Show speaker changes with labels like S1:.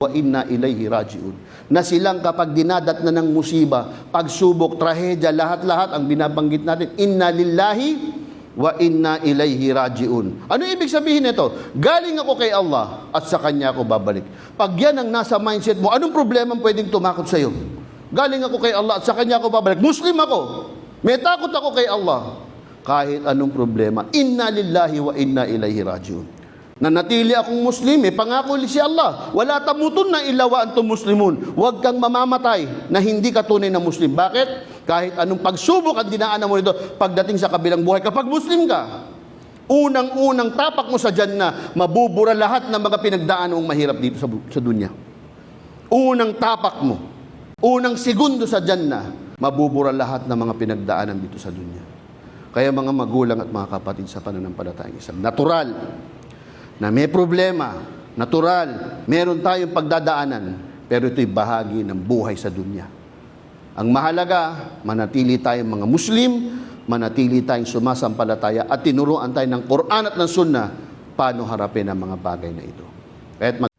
S1: wa inna ilayhi rajiun. Na silang kapag dinadat na ng musiba, pagsubok, trahedya, lahat-lahat ang binabanggit natin, inna lillahi wa inna ilayhi rajiun. Ano ibig sabihin nito? Galing ako kay Allah at sa Kanya ako babalik. Pag yan ang nasa mindset mo, anong problema pwedeng tumakot sa iyo? Galing ako kay Allah at sa Kanya ako babalik. Muslim ako. May takot ako kay Allah. Kahit anong problema, inna lillahi wa inna ilayhi rajiun. Nanatili akong Muslim, may pangako si Allah. Wala tamutun na ilawa ang muslimun. Huwag kang mamamatay na hindi ka tunay na Muslim. Bakit? Kahit anong pagsubok ang dinaanan mo nito pagdating sa kabilang buhay. Kapag Muslim ka, unang-unang tapak mo sa na mabubura lahat ng mga pinagdaan mong mahirap dito sa, sa dunya. Unang tapak mo, unang segundo sa na mabubura lahat ng mga pinagdaanan dito sa dunya. Kaya mga magulang at mga kapatid sa pananampalatayang Islam, natural na may problema, natural, meron tayong pagdadaanan, pero ito'y bahagi ng buhay sa dunya. Ang mahalaga, manatili tayong mga Muslim, manatili tayong sumasampalataya at tinuruan tayo ng Quran at ng Sunnah paano harapin ang mga bagay na ito. Kaya't